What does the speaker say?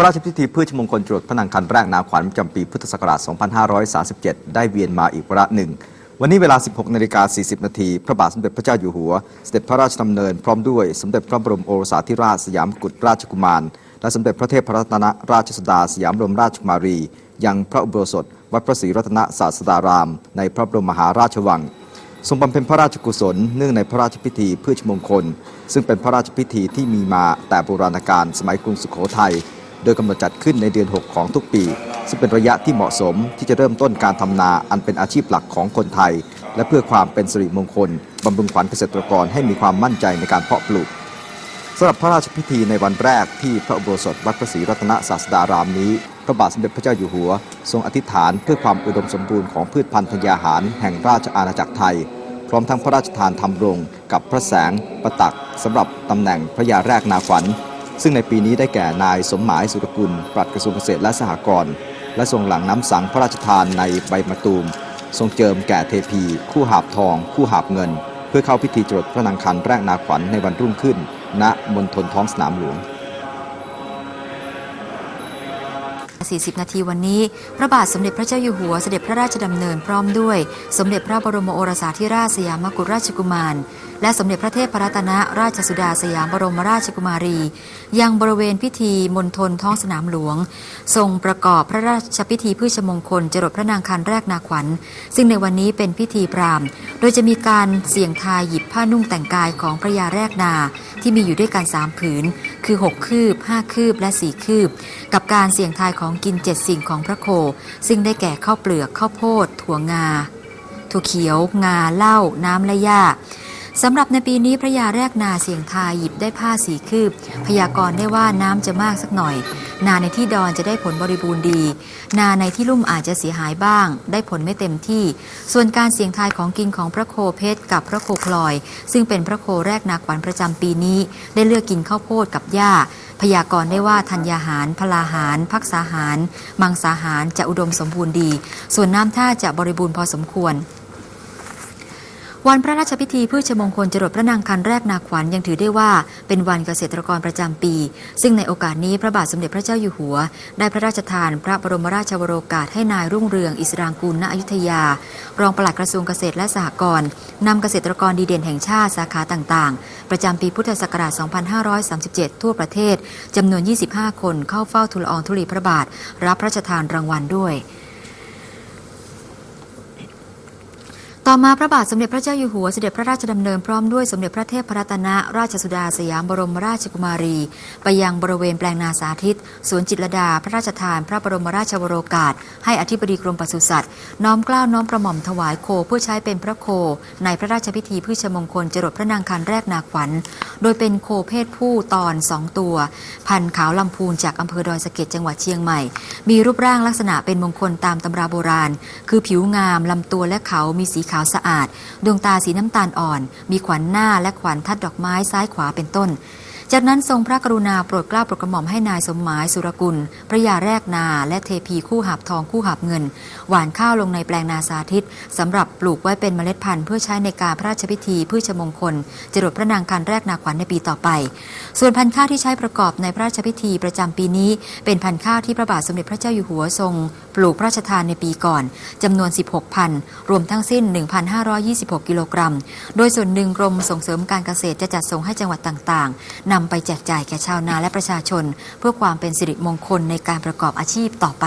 พระราชพิธีพืชมงคลจรดพระนางคันแรกนาขวัญประจำปีพุทธศักราช 2537 ได้เวียนมาอีกวาระหนึ่ง วันนี้เวลา 16นาฬิกา40 นาทีพระบาทสมเด็จพระเจ้าอยู่หัว เสด็จพระราชดำเนินพร้อมด้วยสมเด็จพระบรมโอรสาธิราชสยามกุฎราชกุมาร และสมเด็จพระเทพรัตนราชสุดาสยามบรมราชกุมารี ยังพระอุโบสถ วัดพระศรีรัตนศาสดาราม ในพระบรมมหาราชวังทรงบำเพ็ญพระราชกุศลเนื่องในพระราชพิธีพืชมงคล ซึ่งเป็นพระราชพิธีที่มีมาแต่โบราณกาลสมัยกรุงสุโขทัย โดยกำหนดจัดขึ้นในเดือน 6 ของทุกปี ซึ่งเป็นระยะที่เหมาะสมที่จะเริ่มต้นการทำนาอันเป็นอาชีพหลักของคนไทย และเพื่อความเป็นสิริมงคลบำรุงขวัญเกษตรกรให้มีความมั่นใจในการเพาะปลูกสำหรับพระราชพิธีในวันแรกที่พระอุโบสถวัดพระศรีรัตนศาสดารามนี้ พระบาทสมเด็จพระเจ้าอยู่หัว ทรงอธิษฐานเพื่อความอุดมสมบูรณ์ของพืชพันธุ์ธัญญาหาร แห่งราชอาณาจักรไทย พร้อมทั้งพระราชทานทำรงกับพระแสงประตักสำหรับตำแหน่งพระยาแรกนาขวัญ ซึ่งในปีนี้ได้แก่นายสมหมายสุรกุลปลัดกระทรวงเกษตรและสหกรณ์และทรงหลังน้ำสังพระราชทานในใบมะตูม ทรงเจิมแก่เทพี คู่หาบทอง คู่หาบเงิน เพื่อเข้าพิธีจรดพระนางคันแรกนาขวัญในวันรุ่งขึ้น ณมณฑลท้องสนามหลวง 40 นาทีวันนี้ พระบาทสมเด็จพระเจ้าอยู่หัวเสด็จพระราชดำเนินพร้อมด้วย สมเด็จพระบรมโอรสาธิราชสยามกุฎราชกุมาร และสมเด็จพระเทพรัตนราชสุดาสยามบรมราชกุมารี ยังบริเวณพิธีมณฑลท้องสนามหลวง ทรงประกอบพระราชพิธีพืชมงคลจรดพระนางคันแรกนาขวัญ ซึ่งในวันนี้เป็นพิธีพราหมณ์ โดยจะมีการเสี่ยงทายหยิบผ้านุ่งแต่งกายของพระยาแรกนา ที่มีอยู่ด้วยกัน3ผืน คือ 6 คืบ 5 คืบและ 4 คืบ กับการเสี่ยงทายของกิน7สิ่งของพระโค ซึ่งได้แก่ข้าวเปลือกข้าวโพด ถั่วงาถั่วเขียว งาเหล้าน้ำและหญ้า สำหรับในปีนี้พระยาแรกนาเสียงทายหยิบได้ผ้าสีคืบ พยากรณ์ได้ว่าน้ำจะมากสักหน่อย นาในที่ดอนจะได้ผลบริบูรณ์ดี นาในที่ลุ่มอาจจะเสียหายบ้าง ได้ผลไม่เต็มที่ ส่วนการเสี่ยงทายของกินของพระโคเพชรกับพระโคพลอย ซึ่งเป็นพระโคแรกนาขวัญประจำปีนี้ ได้เลือกกินข้าวโพดกับหญ้า พยากรณ์ได้ว่าธัญญาหาร พลาหาร พักษาหาร มังสาหารจะอุดมสมบูรณ์ดี ส่วนน้ำท่าจะบริบูรณ์พอสมควร วันพระราชพิธีพืชมงคลจรดพระนางคันแรกนาขวัญยังถือได้ว่าเป็นวันเกษตรกรประจำปี ซึ่งในโอกาสนี้พระบาทสมเด็จพระเจ้าอยู่หัว ได้พระราชทานพระบรมราชวโรกาสให้นายรุ่งเรืองอิสรางกูลณอยุธยา รองปลัดกระทรวงเกษตรและสหกรณ์นำเกษตรกรดีเด่นแห่งชาติสาขาต่างๆ ประจำปีพุทธศักราช 2537 ทั่วประเทศจำนวน 25 คนเข้าเฝ้าทูลอองธุลีพระบาท รับพระราชทานรางวัลด้วย ต่อมาพระบาทสมเด็จพระเจ้าอยู่หัวเสด็จพระราชดำเนินพร้อมด้วยสมเด็จพระเทพรัตนราชสุดาสยามบรมราชกุมารี ไปยังบริเวณแปลงนาสาธิตสวนจิตรลดาพระราชทาน พระบรมราชวโรกาสให้อธิบดีกรมปศุสัตว์น้อมกล้าวน้อมประหม่อมถวายโคเพื่อใช้เป็นพระโค ในพระราชพิธีพืชมงคลจรดพระนางคันแรกนาขวัญ โดยเป็นโคเพศผู้ตอนสองตัว พันขาวลำพูนจากอำเภอดอยสะเก็ดจังหวัดเชียงใหม่ มีรูปร่างลักษณะเป็นมงคลตามตำราโบราณ คือผิวงามลำตัวและเขามีสีขาวสะอาด ดวงตาสีน้ำตาลอ่อน มีขวัญหน้าและขวัญทัดดอกไม้ซ้ายขวาเป็นต้น จากนั้นทรงพระกรุณาโปรดเกล้าโปรดกระหม่อมให้นายสมหมายสุรกุล พระยาแรกนาและเทพีคู่หาบทองคู่หาบเงิน หว่านข้าวลงในแปลงนาสาธิตสำหรับปลูกไว้เป็นเมล็ดพันธุ์เพื่อใช้ในการพระราชพิธีพืชมงคลจรดพระนางคันแรกนาขวัญในปีต่อไป ส่วนพันธุ์ข้าวที่ใช้ประกอบในพระราชพิธีประจำปีนี้ เป็นพันธุ์ข้าวที่พระบาทสมเด็จพระเจ้าอยู่หัวทรง ปลูกพระราชทานในปีก่อนจำนวน 16พันธุ์รวมทั้งสิ้น 1,526 กิโลกรัม โดยส่วนหนึ่งกรมส่งเสริมการเกษตรจะจัดส่งให้จังหวัดต่างๆนำไปแจกจ่ายแก่ชาวนาและประชาชน เพื่อความเป็นสิริมงคลในการประกอบอาชีพต่อไป